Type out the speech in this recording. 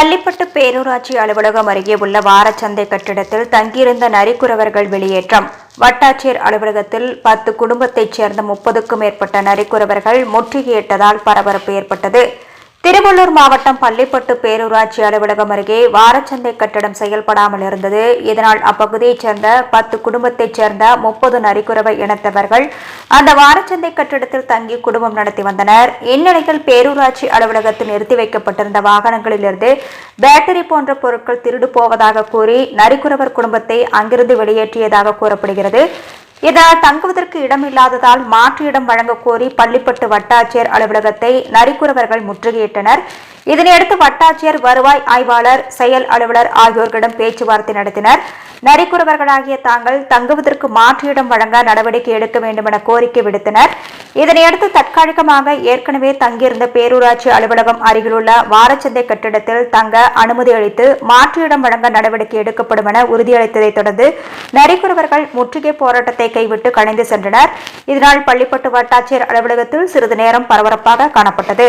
பள்ளிப்பட்டு பேரூராட்சி அலுவலகம் அருகே உள்ள வாரச்சந்தை கட்டிடத்தில் தங்கியிருந்த நரிக்குறவர்கள் வெளியேற்றம். வட்டாட்சியர் அலுவலகத்தில் பத்து குடும்பத்தைச் சேர்ந்த முப்பதுக்கும் மேற்பட்ட நரிக்குறவர்கள் முற்றுகையிட்டதால் பரபரப்பு ஏற்பட்டது. திருவள்ளூர் மாவட்டம் பள்ளிப்பட்டு பேரூராட்சி அலுவலகம் அருகே வாரச்சந்தை கட்டடம் செயல்படாமல் இருந்தது. இதனால் அப்பகுதியைச் சேர்ந்த பத்து குடும்பத்தைச் சேர்ந்த முப்பது நரிக்குறவை இனத்தவர்கள் அந்த வாரச்சந்தை கட்டிடத்தில் தங்கி குடும்பம் நடத்தி வந்தனர். இந்நிலையில் பேரூராட்சி அலுவலகத்தில் நிறுத்தி வைக்கப்பட்டிருந்த வாகனங்களிலிருந்து பேட்டரி போன்ற பொருட்கள் திருடு போவதாக கூறி நரிக்குறவர் குடும்பத்தை அங்கிருந்து வெளியேற்றியதாக கூறப்படுகிறது. இதனால் தங்குவதற்கு இடமில்லாததால் மாற்று இடம் வழங்க கோரி பள்ளிப்பட்டு வட்டாட்சியர் அலுவலகத்தை நரிக்குறவர்கள் முற்றுகையிட்டனர். இதனையடுத்து வட்டாட்சியர் வருவாய் ஆய்வாளர் செயல் அலுவலர் ஆகியோர்களிடம் பேச்சுவார்த்தை நடத்தினர். நரிக்குறவர்களாகிய தாங்கள் தங்குவதற்கு மாற்று இடம் வழங்க நடவடிக்கை எடுக்க வேண்டும் என கோரிக்கை விடுத்தனர். இதனையடுத்து தற்காலிகமாக ஏற்கனவே தங்கியிருந்த பேரூராட்சி அலுவலகம் அருகிலுள்ள வாரச்சந்தை கட்டிடத்தில் தங்க அனுமதி அளித்து மாற்று இடம் வழங்க நடவடிக்கை எடுக்கப்படும் என உறுதியளித்ததைத் தொடர்ந்து நரிக்குறவர்கள் முற்றுகை போராட்டத்தை கைவிட்டு கலைந்து சென்றனர். இதனால் பள்ளிப்பட்டு வட்டாட்சியர் அலுவலகத்தில் சிறிது நேரம் பரபரப்பாக காணப்பட்டது.